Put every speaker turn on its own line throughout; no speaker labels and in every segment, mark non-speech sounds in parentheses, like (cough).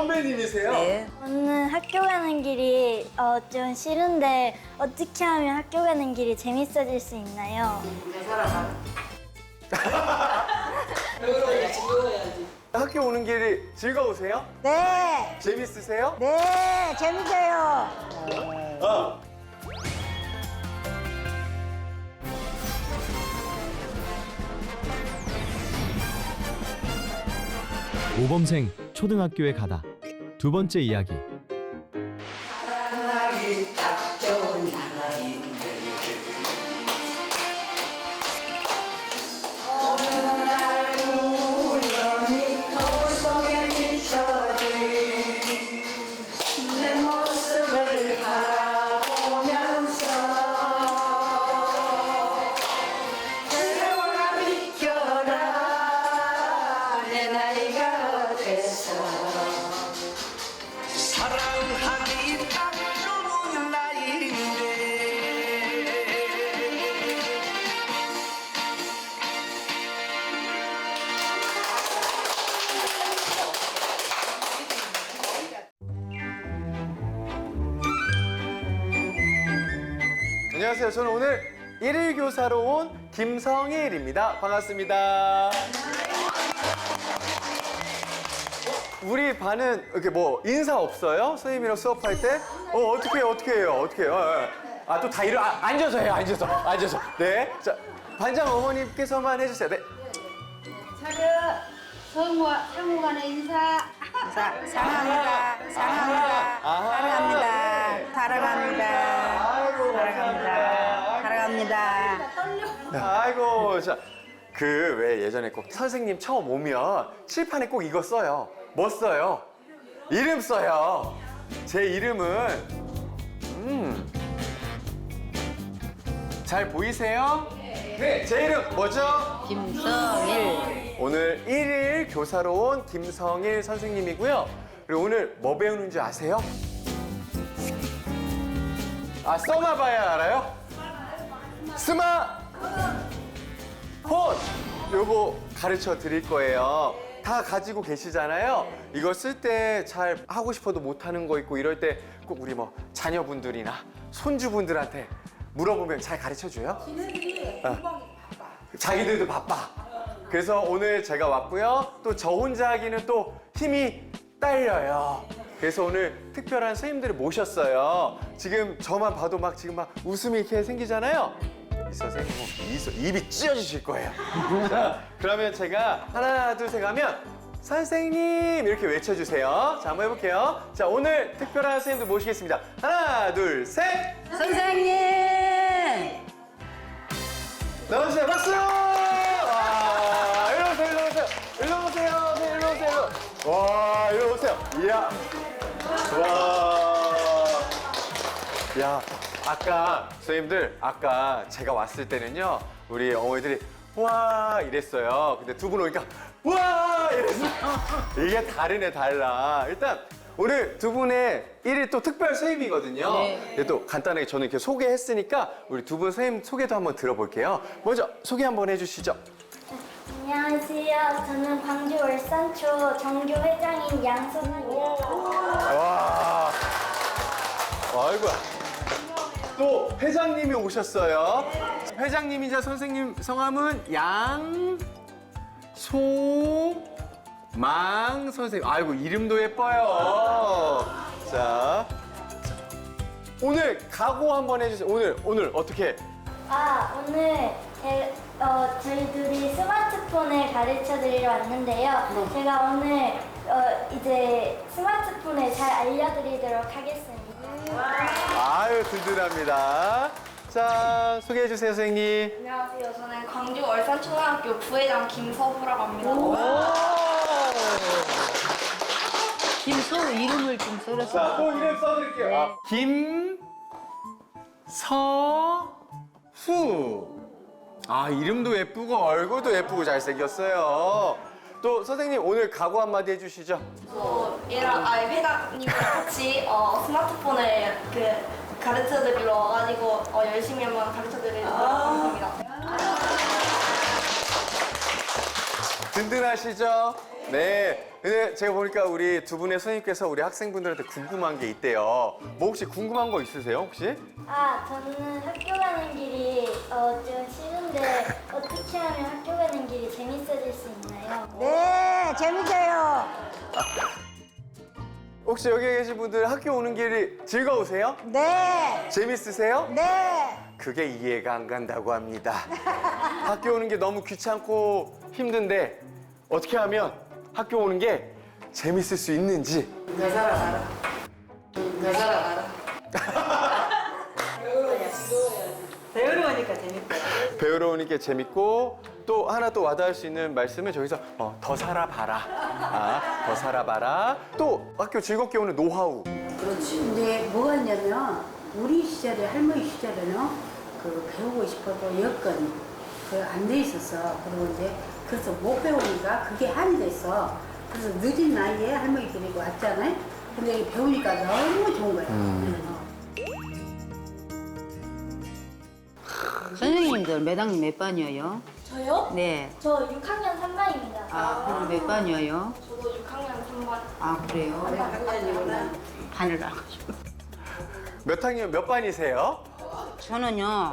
선배님이세요?
네.
저는 학교 가는 길이 어, 좀 싫은데 어떻게 하면 학교 가는 길이 재밌어질 수 있나요? (laughs)
학교 오는 길이 즐거우세요?
네.
재밌으세요?
네. 재밌어요.
어.
모범생 초등학교에 가다 두 번째 이야기
안녕하세요. 저는 오늘 일일 교사로 온 김성일입니다. 반갑습니다. 우리 반은 이렇게 뭐 인사 없어요? 선생님이랑 수업할 때? 어 어떻게 해요? 어떻게 해요? 어떻게 해요? 아 또 다 일어 아, 앉아서 해요. 앉아서 앉아서. 네. 자 반장 어머님께서만 해주세요. 네.
차렷 성우 상호 간의 인사
사, 사랑합니다. 사랑합니다.
아하.
사랑합니다. 사랑합니다.
아이고
사랑합니다. 사랑합니다.
아이고 자. 그 왜 예전에 꼭 선생님 처음 오면 칠판에 꼭 이거 써요. 뭐 써요? 이름 써요. 제 이름은 음. 잘 보이세요? 네. 제 이름 뭐죠?
김성일.
오늘 일일 교사로 온 김성일 선생님이고요. 그리고 오늘 뭐 배우는 줄 아세요? 아, 써놔봐야 알아요? 스마 폰! 요거 가르쳐 드릴 거예요. 다 가지고 계시잖아요. 이거 쓸때 잘 하고 싶어도 못 하는 거 있고 이럴 때 꼭 우리 뭐 자녀분들이나 손주분들한테 물어보면 잘 가르쳐 줘요? 자기들도 바빠. 그래서 오늘 제가 왔고요. 또 저 혼자 하기는 또 힘이 딸려요. 그래서 오늘 특별한 선생님들을 모셨어요. 지금 저만 봐도 막 지금 막 웃음이 이렇게 생기잖아요. 이 선생님 미소, 입이 찢어지실 거예요. 자, 그러면 제가 하나, 둘, 셋 하면 선생님 이렇게 외쳐주세요. 자, 한번 해볼게요. 자, 오늘 특별한 선생님들 모시겠습니다. 하나, 둘, 셋.
선생님.
나와주세요. 박수! 와, 일로 오세요, 일로 오세요. 일로 오세요, 네, 일로 오세요. 일로. 와, 일로 오세요. 이야. 와. 야, 아까, 선생님들, 아까 제가 왔을 때는요, 우리 어머니들이 와, 이랬어요. 근데 두 분 오니까 와! 이랬어요. (laughs) 이게 다르네, 달라. 일단, 오늘 두 분의 일일 또 특별 선생님이거든요. 근데 또 간단하게 저는 이렇게 소개했으니까 우리 두 분 선생님 소개도 한번 들어볼게요. 먼저 소개 한번 해주시죠.
안녕하세요. 저는 광주 월산초 정교 회장인 양손입니다.
와. 아이고야. 또 회장님이 오셨어요. 회장님이자 선생님 성함은 양소망 선생님. 아이고 이름도 예뻐요. 자. 오늘 각오 한번 해주세요. 오늘 오늘 어떻게?
아, 오늘 제, 어, 저희 둘이 스마트폰을 가르쳐 드리러 왔는데요. 제가 오늘 어, 이제 스마트폰을 잘 알려드리도록 하겠습니다.
아유 든든합니다. 자 소개해 주세요, 선생님.
안녕하세요. 저는 광주 월산초등학교 부회장 김서부라고 합니다.
김소 이름을 좀 써서.
자, 또 이름 써드릴게요. 아, 김서후. 아, 이름도 예쁘고 얼굴도 예쁘고 잘생겼어요. 또 선생님 오늘 각오 한마디 해주시죠.
또 얘랑 아 회장님과 같이 어, 스마트폰을 그 가르쳐드리러 와가지고 어, 열심히 한번 가르쳐드리도록 하겠습니다.
든든하시죠? 네. 근데 제가 보니까 우리 두 분의 선생님께서 우리 학생분들한테 궁금한 게 있대요. 뭐 혹시 궁금한 거 있으세요, 혹시?
아, 저는 학교 가는 길이 어, 좀 싫은데 (laughs) 어떻게 하면 학교 가는 길이 재밌어질 수 있나요?
네, 재밌어요.
혹시 여기 계신 분들 학교 오는 길이 즐거우세요?
네,
재밌으세요?
네.
그게 이해가 안 간다고 합니다. (laughs) 학교 오는 게 너무 귀찮고 힘든데 어떻게 하면 학교 오는 게 재밌을 수 있는지
내 사람 알아. 내 사람 알아. 배우러 오니까 재밌다.
배우러 게 재밌고 또 하나 또 와닿을 수 있는 말씀은 저기서 어, 더 살아봐라. 아, 더 살아봐라. 또 학교 즐겁게 오는 노하우.
그렇지. 근데 뭐가 있냐면 우리 시절에 할머니 시절에는 그 배우고 싶어도 여건이 그 안 돼 있었어. 그러는데 그래서 못 배우니까 그게 한이 됐어. 그래서 늦은 나이에 할머니 데리고 왔잖아요. 근데 배우니까 너무 좋은 거야. 어.
선생님들 매당님 몇 반이에요?
저요?
네.
저 6학년 3반입니다.
아, 그럼 몇 반이에요?
저도 6학년 3반.
아, 그래요? 반을 나가지고.
몇 학년 몇 반이세요?
저는요,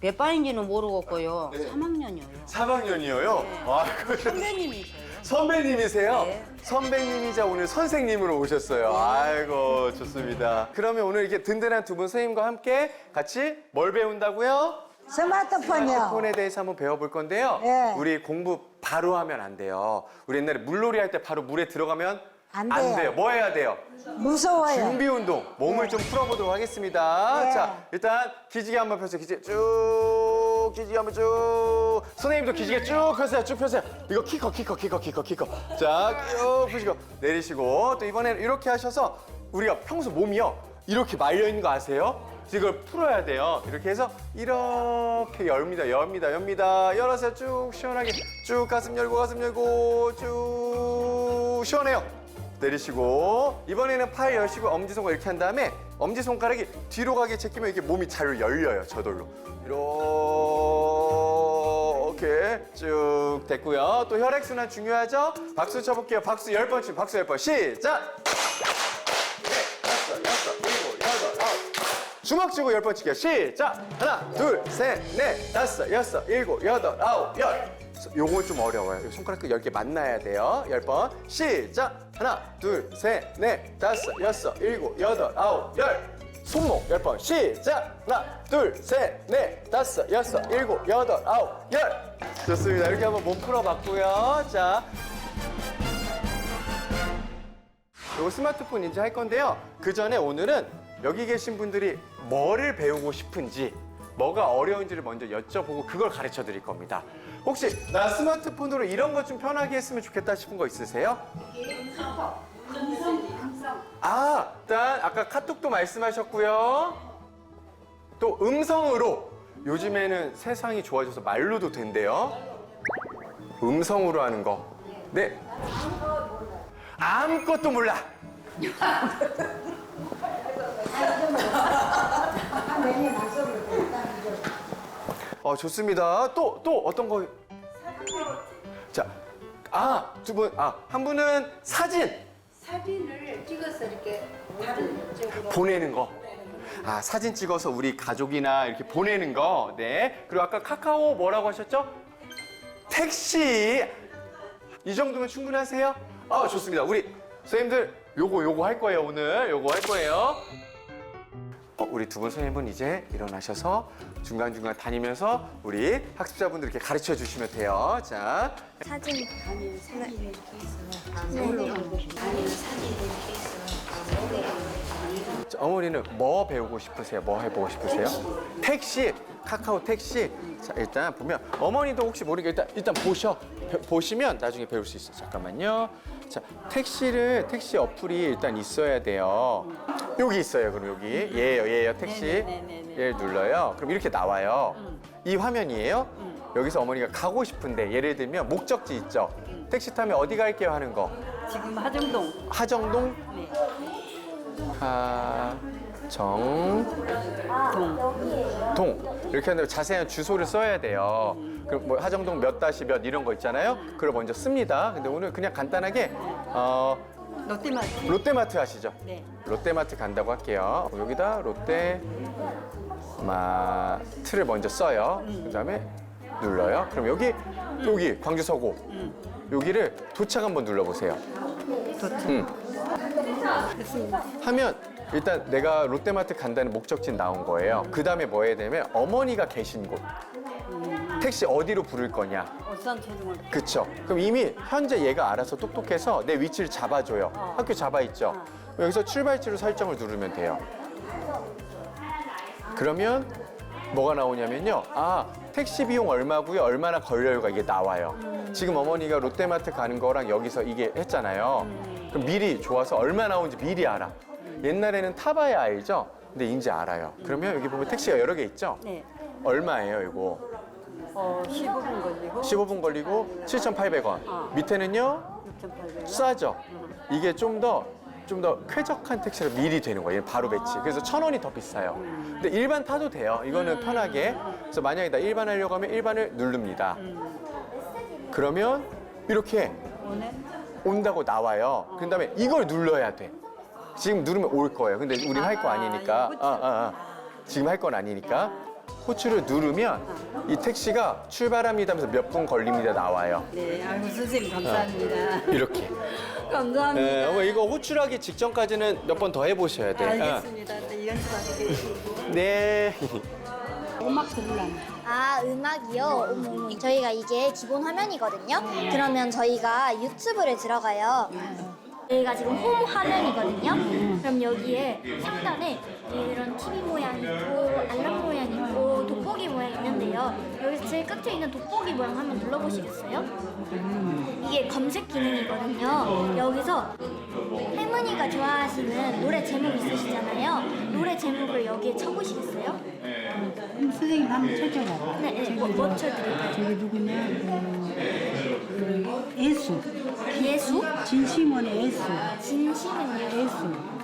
몇 반인지는 모르겠고요.
네.
3학년이에요.
3학년이에요. 아,
선배님이세요?
선배님이세요?
네.
선배님이자 오늘 선생님으로 오셨어요. 아이고, 좋습니다. 그러면 오늘 이렇게 든든한 두 분 선생님과 함께 같이 뭘 배운다고요?
스마트폰이요.
폰에 대해서 한번 배워볼 건데요.
네.
우리 공부 바로 하면 안 돼요. 우리 옛날에 물놀이 할 때 바로 물에 들어가면
안 돼요.
뭐 해야 돼요?
무서워요.
준비 운동, 몸을 좀 풀어보도록 하겠습니다.
네.
자, 일단 기지개 한번 펴세요. 기지개 쭉, 기지개 한번 쭉. 선생님도 기지개 쭉 펴세요. 쭉 펴세요. 이거 키 커, 키 커, 키 커, 키 커, 키 커. 자, 쭉 펴시고 내리시고 또 이번에는 이렇게 하셔서 우리가 평소 몸이요 이렇게 말려 있는 거 아세요? 이걸 풀어야 돼요. 이렇게 해서 이렇게 열입니다, 엽니다, 엽니다. 열어서 쭉 시원하게 쭉 가슴 열고 가슴 열고 쭉 시원해요. 내리시고 이번에는 팔 열시고 엄지손가락 이렇게 한 다음에 엄지손가락이 뒤로 가게 제끼면 이렇게 몸이 잘 열려요 저절로. 이렇게 쭉 됐고요. 또 혈액순환 중요하죠? 박수 쳐볼게요. 박수 열 번 치고 박수 열 번. 시작! 네, 다섯 여섯 일곱 여덟 아홉. 주먹 쥐고 열 번 치게요. 시작! 하나 둘 셋 넷 다섯 여섯 일곱 여덟 아홉 열 요건 좀 어려워요. 요 손가락 끝열개 만나야 돼요. 열 번. 시작! 하나 둘 셋 넷 다섯 여섯 일곱 여덟 아홉 열! 손목 열 번. 시작! 하나 둘 셋 넷 다섯 여섯 일곱 여덟 아홉 열! 좋습니다. 이렇게 한번 몸 풀어봤고요. 자. 요거 스마트폰 인지 할 건데요. 그 전에 오늘은 여기 계신 분들이 뭐를 배우고 싶은지, 뭐가 어려운지를 먼저 여쭤보고 그걸 가르쳐 드릴 겁니다. 혹시 나 스마트폰으로 이런 것 좀 편하게 했으면 좋겠다 싶은 거 있으세요? 아, 일단 아까 카톡도 말씀하셨고요. 또 음성으로 요즘에는 세상이 좋아져서 말로도 된대요. 음성으로 하는 거. 네. 아무것도 몰라. 어, 좋습니다. 또, 또 어떤 거? 자, 아, 두 분, 아, 한 분은 사진
사진을 찍어서 이렇게 다른 쪽으로
보내는 거. 아, 사진 찍어서 우리 가족이나 이렇게 보내는 거. 네. 그리고 아까 카카오 뭐라고 하셨죠? 택시. 이 정도면 충분하세요? 아, 좋습니다. 우리 선생님들 요거 요거 할 거예요, 오늘. 요거 할 거예요. 어, 우리 두 분 선생님은 이제 일어나셔서 중간중간 다니면서 우리 학습자분들 이렇게 가르쳐 주시면 돼요. 자,
사진
아니 사진 이렇게 해서 아니 사진 이렇게 해서
자, 어머니는 뭐 배우고 싶으세요? 뭐 해보고 싶으세요? 택시. 카카오 택시. 자, 일단 보면 어머니도 혹시 모르게 일단 일단 보셔. 배- 보시면 나중에 배울 수 있어요. 잠깐만요. 자, 택시를 택시 어플이 일단 있어야 돼요. 여기 있어요. 그럼 여기 얘예요, 얘예요. 택시.
네네네네.
얘를 눌러요. 그럼 이렇게 나와요. 이 화면이에요. 여기서 어머니가 가고 싶은데 예를 들면 목적지 있죠. 택시 타면 어디 갈게요 하는 거.
지금 하정동.
하정동
네.
하 정,
아, 여기에요.
동 이렇게 하는데 자세한 주소를 써야 돼요. 그럼 뭐 하정동 몇 다시 몇 이런 거 있잖아요. 그걸 먼저 씁니다. 근데 오늘 그냥 간단하게 어,
롯데마트.
롯데마트 아시죠?
네.
롯데마트 간다고 할게요. 여기다 롯데 마트를 먼저 써요. 그다음에 눌러요. 그럼 여기 여기 광주 서고 여기를 도착 한번 눌러보세요. 도착. 하면 일단 내가 롯데마트 간다는 목적지 나온 거예요. 그 다음에 뭐 해야 되냐면 어머니가 계신 곳. 택시 어디로 부를 거냐.
울산 초등학교.
그쵸. 그럼 이미 현재 얘가 알아서 똑똑해서 내 위치를 잡아줘요. 학교 잡아 있죠. 여기서 출발지로 설정을 누르면 돼요. 그러면 뭐가 나오냐면요. 아, 택시 비용 얼마고요? 얼마나 걸려요가 이게 나와요. 지금 어머니가 롯데마트 가는 거랑 여기서 이게 했잖아요. 그럼 미리 좋아서 얼마 나오는지 미리 알아. 옛날에는 타봐야 알죠? 근데 이제 알아요. 그러면 여기 보면 택시가 여러 개 있죠?
네.
얼마예요, 이거?
어, 15분 걸리고
15분 걸리고 7,800원. 밑에는요
6,800원.
싸죠. 이게 좀 더 좀 더 쾌적한 택시를 미리 되는 거예요. 바로 배치. 그래서 천 원이 더 비싸요. 근데 일반 타도 돼요. 이거는 편하게. 그래서 만약에 나 일반 하려고 하면 일반을 누릅니다. 그러면 이렇게
오늘
온다고 나와요. 그 다음에 이걸 눌러야 돼. 지금 누르면 올 거예요. 근데 우린 할 거
아,
아니니까.
이거 호출.
아, 아, 아. 지금 할 건 아니니까. 호출을 누르면 이 택시가 출발합니다 하면서 몇 분 걸립니다 나와요.
네, 아이고 선생님 감사합니다.
이렇게.
감사합니다.
네, 어머 이거 호출하기 직전까지는 몇 번 더 해보셔야 돼.
알겠습니다. 또 연습하게
어. 네. (laughs)
음악 들으려면
아, 음악이요? 어머. 저희가 이게 기본 화면이거든요. 그러면 저희가 유튜브를 들어가요. 저희가 지금 홈 화면이거든요. 그럼 여기에 상단에 이런 TV 모양 있고 알람 모양 있고 돋보기 모양 있는데요. 여기 제일 끝에 있는 돋보기 모양 한번 눌러보시겠어요? 이게 검색 기능이거든요. 여기서 할머니가 좋아하시는 노래 제목 있으시잖아요. 노래 제목을 여기에 쳐보시겠어요?
선생님 한번 쳐줘봐.
네, 네. 뭐, 뭐 쳐드릴까요?
저기 누구냐? 그, 그 예수.
예수?
진심원의 예수.
진심은요?
예수.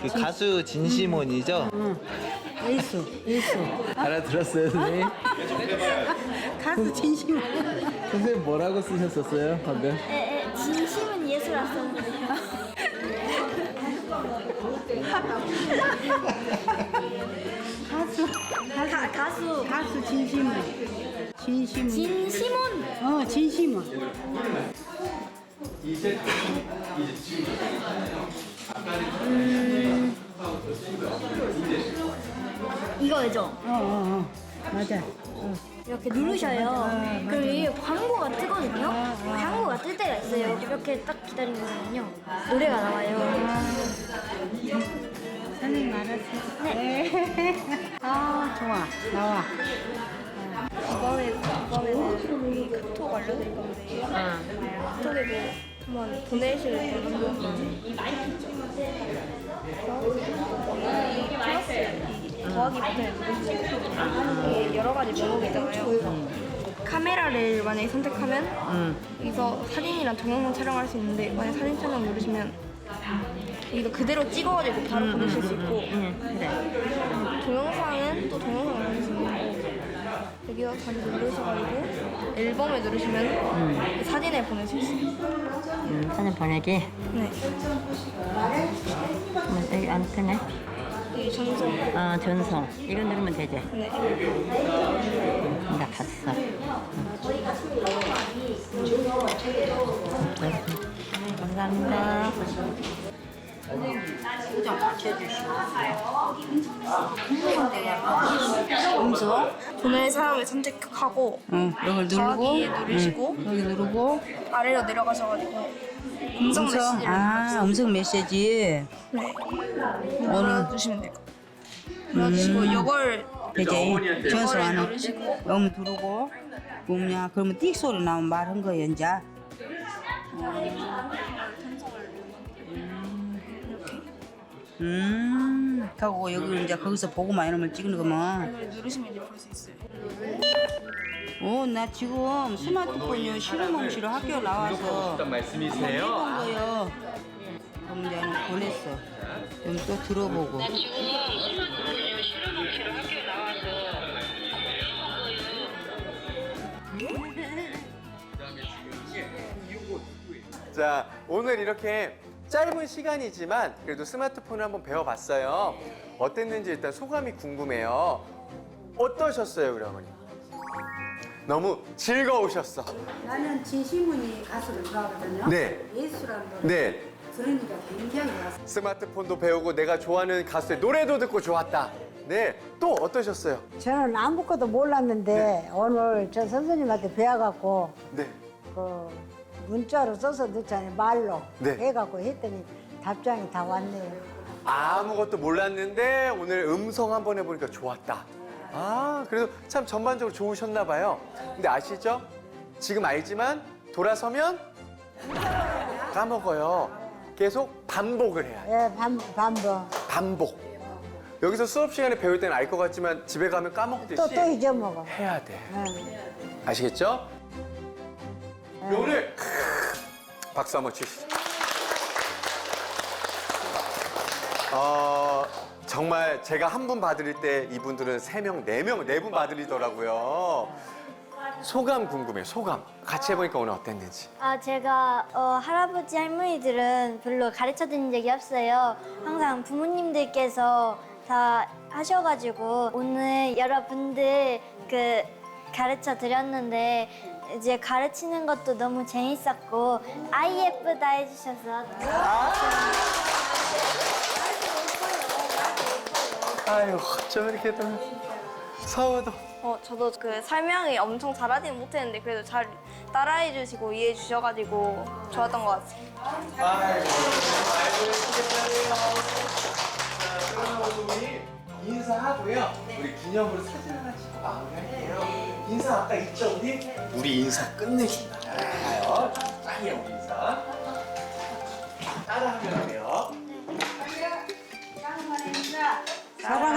그 가수 진시몬이죠?
예수. 예수.
알아들었어요, 선생님? (laughs)
가수 진심원.
선생님 뭐라고 쓰셨었어요, 방금?
가수.
가, 가수
가수 진심원. 진심원.
진시몬
어, 진심원.
이거죠?
어, 어, 어. 맞아.
이렇게 누르셔요. 그럼 이게 광고가 뜨거든요. 광고가 뜰 때가 있어요. 이렇게 딱 기다리면요 노래가 나와요.
선생님 알았어. 네. (laughs) 아, 좋아. 나와.
이번에 이번에는 이 카톡 알려드릴 건데 카톡에 뭐 한번 보내실 거는 더하기 버튼을 누르시고 이게 여러 가지 목록이 있잖아요. 카메라 를 만약에 선택하면 여기서 사진이랑 동영상 촬영할 수 있는데 만약 사진 촬영 누르시면 이거 그대로 찍어가지고 바로 보내실 수 있고 동영상은 또 동영상을 보낼 수 있는 여기서 다시 누르셔가지고 앨범에 누르시면 사진을 보낼 수 있어요.
사진 보내기.
네.
여기 안 뜨네.
이 전송.
아, 전송. 이거 누르면 되지.
네.
나 갔어. 감사합니다. 음성?
보낼 사람을 선택하고
응, 이걸 누르고.
누르시고
응, 여기 누르고.
아래로 내려가셔가지고 음성 메시지를
아, 음성 메시지.
네. 이거를 누르시면 돼요. 그래가지고 이걸
되지. 전송하는.
누르시고
영 누르고. 뭐냐, 그러면 띡 소리 나오면 말한 거야, 이제. 음, 하고 여기 이제 거기서 보고 만 이러면 찍는 거면.
이걸 누르시면 이제 볼 수 있어요.
어, 나 지금 스마트폰이요 실험공시로 학교 나와서
말씀이세요?
해본 거요. 그럼 내가 보냈어. 좀또 들어보고.
자, 오늘 이렇게 짧은 시간이지만 그래도 스마트폰을 한번 배워봤어요. 어땠는지 일단 소감이 궁금해요. 어떠셨어요, 우리 어머니? 너무 즐거우셨어.
나는 진심훈이 가수를 좋아하거든요.
네.
예수라는 노래
네.
들으니까 굉장히 좋았어.
스마트폰도 배우고 내가 좋아하는 가수의 노래도 듣고 좋았다. 네. 또 어떠셨어요?
저는 아무것도 몰랐는데 오늘 저 선생님한테 배워갖고
네.
그 문자로 써서 넣잖아요. 말로
네.
해갖고 했더니 답장이 다 왔네요.
아무것도 몰랐는데 오늘 음성 한번 해보니까 좋았다. 아, 그래도 참 전반적으로 좋으셨나 봐요. 근데 아시죠? 지금 알지만 돌아서면 까먹어요. 계속 반복을 해야 돼.
예, 반, 반복.
반복. 여기서 수업 시간에 배울 때는 알 것 같지만 집에 가면 까먹듯이
또, 또 잊어먹어.
해야 돼.
응.
아시겠죠? 오늘 박수 한번 주시죠. 어, 정말 제가 한분 받을 때 이분들은 세 명, 네 명, 네분 받으리더라고요. 소감 궁금해요. 소감. 같이 해보니까 오늘 어땠는지.
아, 제가 어, 할아버지 할머니들은 별로 가르쳐 드린 적이 없어요. 항상 부모님들께서 다 하셔가지고 오늘 여러분들 그 가르쳐 드렸는데 이제 가르치는 것도 너무 재밌었고 아이 예쁘다 해주셔서
아유, 어쩜 이렇게 또 서우도.
어, 저도 그 설명이 엄청 잘하지는 못했는데 그래도 잘 따라해 주시고 이해해 주셔가지고 좋았던 것 같아요.
아이고, 아이고, 수고했어요. 자, 그러면 우리 인사하고요. 우리 기념으로 사진 하나 찍고 마무리할게요. 인사 아까 있죠, 우리? 우리 인사 끝내준다. 가요. 짱이야, 우리 인사. 따라하면 돼요.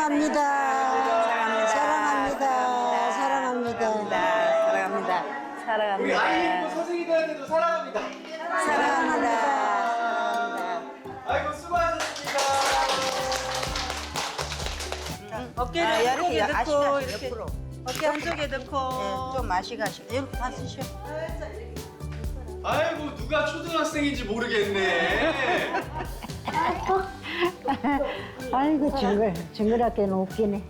사랑합니다. 사랑합니다. 사랑합니다.
우리 아이 예쁜 선생님들한테도 사랑합니다.
사랑합니다.
아이고, 수고하셨습니다.
어깨를 아, 이렇게 넣고 이렇게 어깨 한쪽에 넣고 좀 마시가시고 이렇게 다 쓰셔.
아이고, 누가 초등학생인지 모르겠네. (laughs) (laughs)
아이고 정글 징글하게는 웃기네.